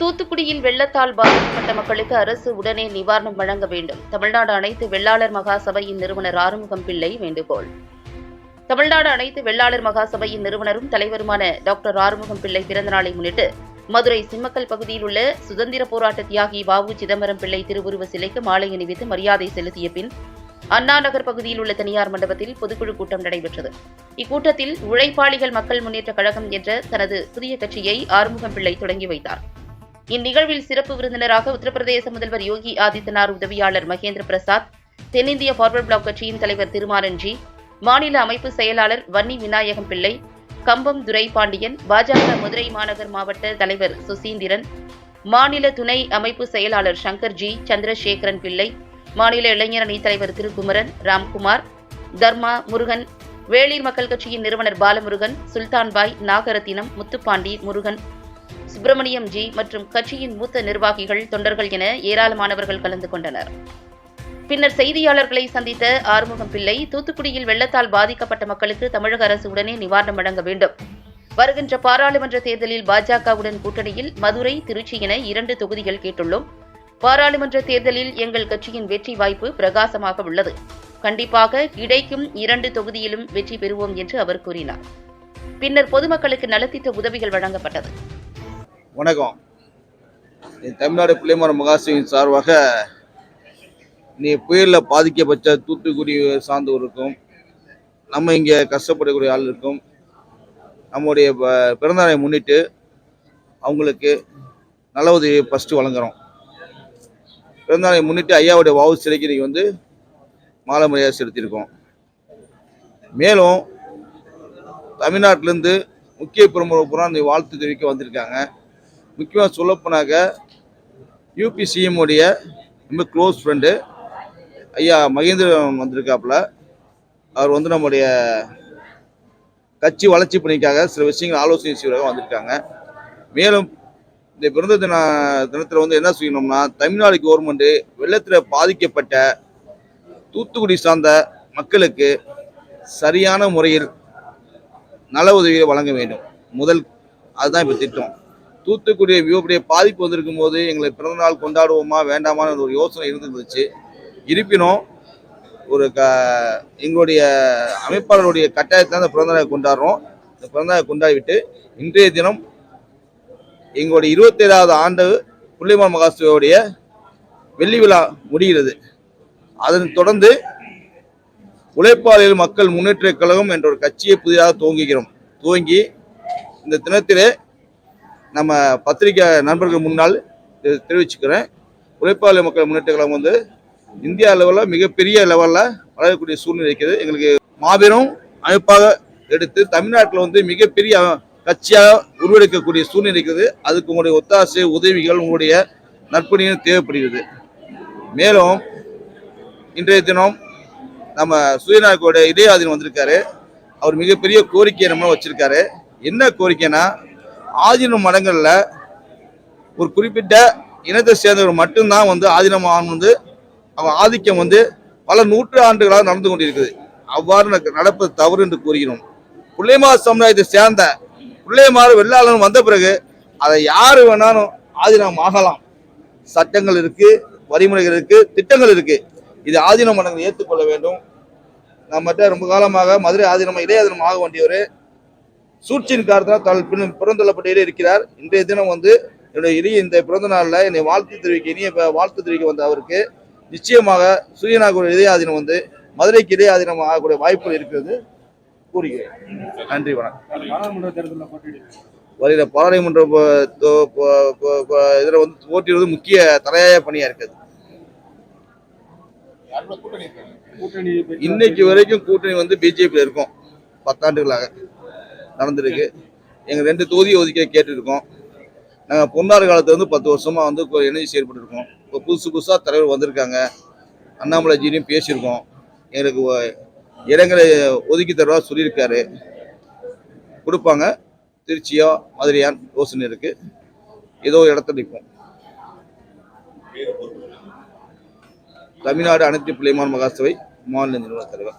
தூத்துக்குடியில் வெள்ளத்தால் பாதிக்கப்பட்ட மக்களுக்கு அரசு உடனே நிவாரணம் வழங்க வேண்டும். தமிழ்நாடு அனைத்து வெள்ளாளர் மகாசபையின் நிறுவனர் ஆறுமுகம் பிள்ளை வேண்டுகோள். தமிழ்நாடு அனைத்து வெள்ளாளர் மகாசபையின் நிறுவனரும் தலைவருமான டாக்டர் ஆறுமுகம் பிள்ளை பிறந்த நாளை முன்னிட்டு மதுரை சிம்மக்கல் பகுதியில் உள்ள சுதந்திர போராட்ட தியாகி வாவு சிதம்பரம் பிள்ளை திருவுருவ சிலைக்கு மாலை அணிவித்து மரியாதை செலுத்திய பின் அண்ணா நகர் பகுதியில் உள்ள தனியார் மண்டபத்தில் பொதுக்குழு கூட்டம் நடைபெற்றது. இக்கூட்டத்தில் உழைப்பாளிகள் மக்கள் முன்னேற்ற கழகம் என்ற தனது புதிய கட்சியை ஆறுமுகம் பிள்ளை தொடங்கி வைத்தார். இந்நிகழ்வில் சிறப்பு விருந்தினராக உத்தரப்பிரதேச முதல்வர் யோகி ஆதித்யநாத் உதவியாளர் மகேந்திர பிரசாத் தென்னிந்திய ஃபார்வர்ட் பிளாக் கட்சியின் தலைவர் திருமாரன்ஜி மாநில அமைப்பு செயலாளர் வன்னி விநாயகம் பிள்ளை கம்பம் துரை பாண்டியன் பாஜக மதுரை மாநகர் மாவட்ட தலைவர் சுசீந்திரன் மாநில துணை அமைப்பு செயலாளர் சங்கர்ஜி சந்திரசேகரன் பிள்ளை மாநில இளைஞர் அணி தலைவர் திருக்குமரன் ராம்குமார் தர்மா முருகன் வேளிர் மக்கள் கட்சியின் நிறுவனர் பாலமுருகன் சுல்தான்பாய் நாகரத்தினம் முத்துப்பாண்டி முருகன் சுப்பிரமணியம் ஜி மற்றும் கட்சியின் மூத்த நிர்வாகிகள் தொண்டர்கள் என ஏராளமானவர்கள் கலந்து கொண்டனர். பின்னர் செய்தியாளர்களை சந்தித்த ஆறுமுகம் பிள்ளை தூத்துக்குடியில் வெள்ளத்தால் பாதிக்கப்பட்ட மக்களுக்கு தமிழக அரசு உடனே நிவாரணம் வழங்க வேண்டும். வருகின்ற பாராளுமன்ற தேர்தலில் பாஜகவுடன் கூட்டணியில் மதுரை திருச்சி என இரண்டு தொகுதிகள் கேட்டுள்ளோம். பாராளுமன்ற தேர்தலில் எங்கள் கட்சியின் வெற்றி வாய்ப்பு பிரகாசமாக உள்ளது. கண்டிப்பாக கிடைக்கும் இரண்டு தொகுதியிலும் வெற்றி பெறுவோம் என்று அவர் கூறினார். பின்னர் பொதுமக்களுக்கு நலத்திட்ட உதவிகள் வழங்கப்பட்டது. வணக்கம். நீ தமிழ்நாடு பிள்ளைமர மகாசிவின் சார்பாக நீ புயலில் பாதிக்கப்பட்ட தூத்துக்குடி சார்ந்தவருக்கும் நம்ம இங்கே கஷ்டப்படக்கூடிய ஆள் இருக்கும். நம்முடைய ப- பிறந்தநாளை முன்னிட்டு அவங்களுக்கு நல்ல உதவி ஃபஸ்ட்டு வழங்குறோம். பிறந்தநாளை முன்னிட்டு ஐயாவுடைய வாவு சிலைக்கு இன்னைக்கு வந்து மாலை மரியாதை செலுத்தியிருக்கோம். மேலும் தமிழ்நாட்டிலேருந்து முக்கிய பிரமுகர் பூரா இந்த வாழ்த்து தெரிவிக்க வந்திருக்காங்க. முக்கியமாக சொல்லப்போனாக்க யூபி சிஎம்முடைய ரொம்ப க்ளோஸ் ஃப்ரெண்டு ஐயா மகேந்திரன் வந்திருக்காப்புல. அவர் வந்து நம்முடைய கட்சி வளர்ச்சி பணிக்காக சில விஷயங்கள் ஆலோசனை செய்வதாக வந்திருக்காங்க. மேலும் இந்த பிறந்த தின தினத்தில் வந்து என்ன செய்யணும்னா தமிழ்நாடு கவர்மெண்ட்டு வெள்ளத்தில் பாதிக்கப்பட்ட தூத்துக்குடி சார்ந்த மக்களுக்கு சரியான முறையில் நல உதவியை வழங்க வேண்டும். முதல் அதுதான் இப்போ திட்டம். தூத்துக்குடி இவ்வளோ பாதிப்பு வந்திருக்கும் போது எங்களை பிறந்தநாள் கொண்டாடுவோமா வேண்டாமான்னு ஒரு யோசனை இருந்துருந்துச்சு. இருப்பினும் ஒரு க எங்களுடைய அமைப்பாளருடைய கட்டாயத்தை அந்த பிறந்தநாளை கொண்டாடுறோம். இந்த பிறந்தநாளை கொண்டாடிவிட்டு இன்றைய தினம் எங்களுடைய இருபத்தேழாவது ஆண்டு புள்ளிமான் மகாசுவையுடைய வெள்ளி விழா முடிகிறது. அதன் தொடர்ந்து உழைப்பாளிகள் மக்கள் முன்னேற்ற கழகம் என்ற ஒரு கட்சியை புதிதாக துவங்குகிறோம். துவங்கி இந்த தினத்திலே நம்ம பத்திரிகை நண்பர்கள் முன்னால் தெரிவிச்சுக்கிறேன். உழைப்பாளி மக்கள் முன்னேற்ற கழகம் வந்து இந்தியா லெவலில் மிகப்பெரிய லெவலில் வளரக்கூடிய சூழ்நிலை இருக்கிறது எங்களுக்கு மாபெரும் அமைப்பாக எடுத்து தமிழ்நாட்டில் வந்து மிகப்பெரிய கட்சியாக உருவெடுக்கக்கூடிய சூழ்நிலை இருக்கிறது அதுக்கு உங்களுடைய ஒத்தாசை உதவிகள் உங்களுடைய நற்பணியும் தேவைப்படுகிறது. மேலும் இன்றைய தினம் நம்ம சூரியநாயக்கோட இதயாதீனம் வந்திருக்காரு. அவர் மிகப்பெரிய கோரிக்கையை நம்ம வச்சிருக்காரு. என்ன கோரிக்கைனா ஆதீனம் மடங்களில் ஒரு குறிப்பிட்ட இனத்தை சேர்ந்தவர் மட்டும்தான் வந்து ஆதீனமாக வந்து அவன் ஆதிக்கம் வந்து பல நூற்று ஆண்டுகளாக நடந்து கொண்டிருக்குது. அவ்வாறு நடப்பது தவறு என்று கூறுகிறோம். புள்ளைமார் சமுதாயத்தை சேர்ந்த பிள்ளைமாறு வெள்ளாளன் வந்த பிறகு அதை யார் வேணாலும் ஆதீனம் ஆகலாம். சட்டங்கள் இருக்கு வரிமுறைகள் இருக்கு திட்டங்கள் இருக்கு. இது ஆதீன மடங்கள் ஏற்றுக்கொள்ள வேண்டும். நம்மகிட்ட ரொம்ப காலமாக மதுரை ஆதீனம் இடையாதீனம் ஆக வேண்டியவர் சூழ்ச்சியின் காரணத்தால் தன் பின் பிறந்தள்ளப்பட்டே இருக்கிறார். இன்றைய தினம் வந்து என்னுடைய இனிய இந்த பிறந்த நாளில் என்னை வாழ்த்து தெரிவிக்க இனிய வாழ்த்து தெரிவிக்க வந்த அவருக்கு நிச்சயமாக சூரியநாகூர் இடையாதீனம் வந்து மதுரைக்கு இடையாதீனம் ஆகக்கூடிய வாய்ப்புகள் இருக்கிறது. கூறுகிறேன். நன்றி வணக்கம். வருகிற பாராளுமன்ற இதில் வந்து போட்டியிடுவது முக்கிய தலையாய பணியாக இருக்குது இன்னைக்கு வரைக்கும் கூட்டணி வந்து பிஜேபியில் இருக்கும். பத்தாண்டுகளாக. நடந்திருக்கு. எங்கள் ரெண்டு தொகுதி ஒதுக்க கேட்டிருக்கோம். நாங்கள் பொன்னாறு காலத்தில் வந்து பத்து வருஷமாக வந்து இணைஞ்சு செயல்பட்டுருக்கோம். இப்போ புதுசு புதுசாக தலைவர் வந்திருக்காங்க. அண்ணாமலைஜியும் பேசியிருக்கோம். எங்களுக்கு இடங்களை ஒதுக்கி தருவா சொல்லியிருக்காரு. கொடுப்பாங்க. திருச்சியோ மதுரையான் யோசனை இருக்குது ஏதோ இடத்த இடத்துல நிற்போம் தமிழ்நாடு அனைத்து பிள்ளைமான் மகாசபை மாநில நிறுவன தலைவர்.